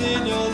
Señor.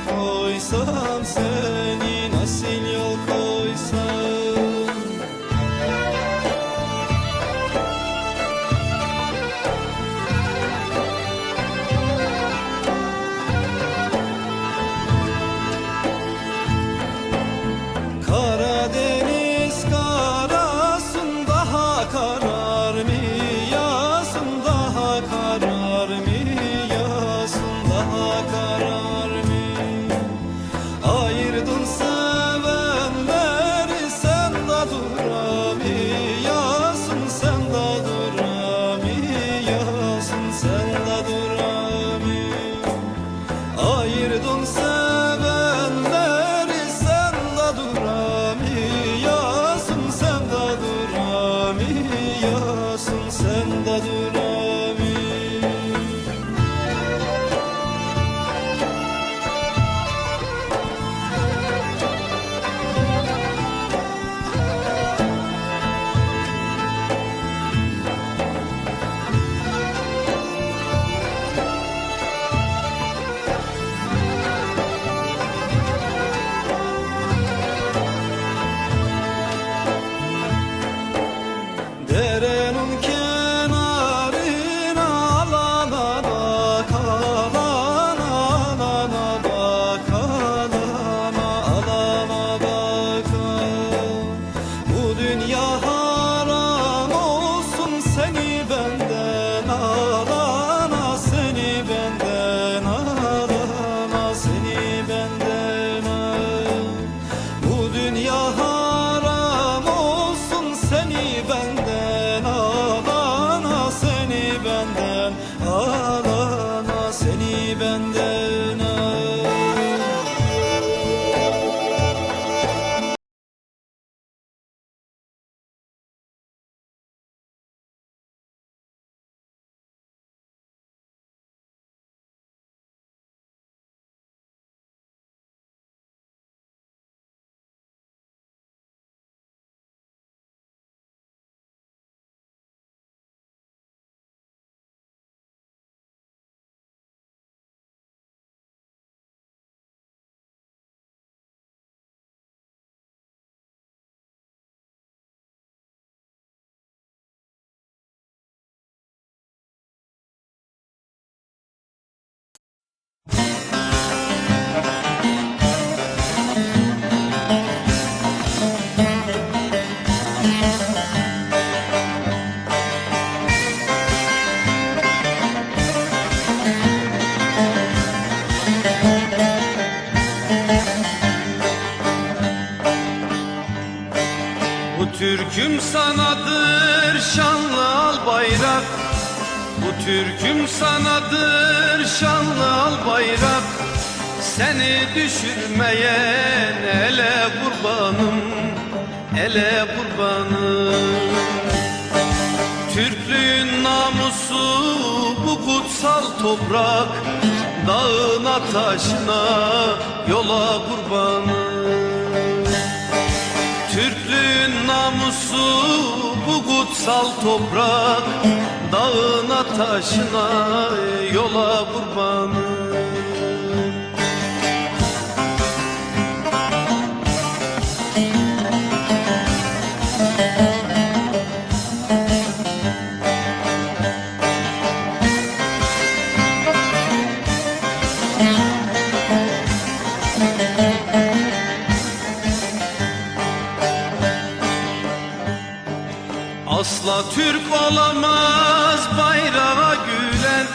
türküm sanadır şanlı al bayrak. Bu türküm sanadır şanlı al bayrak. Seni düşürmeyen ele kurbanım Ele kurbanım. Türklüğün namusu bu kutsal toprak. Dağına taşına yola kurbanım. Kokusu bu kutsal toprak Dağına taşına yola kurbanı Asla Türk olamaz bayrağa gülen.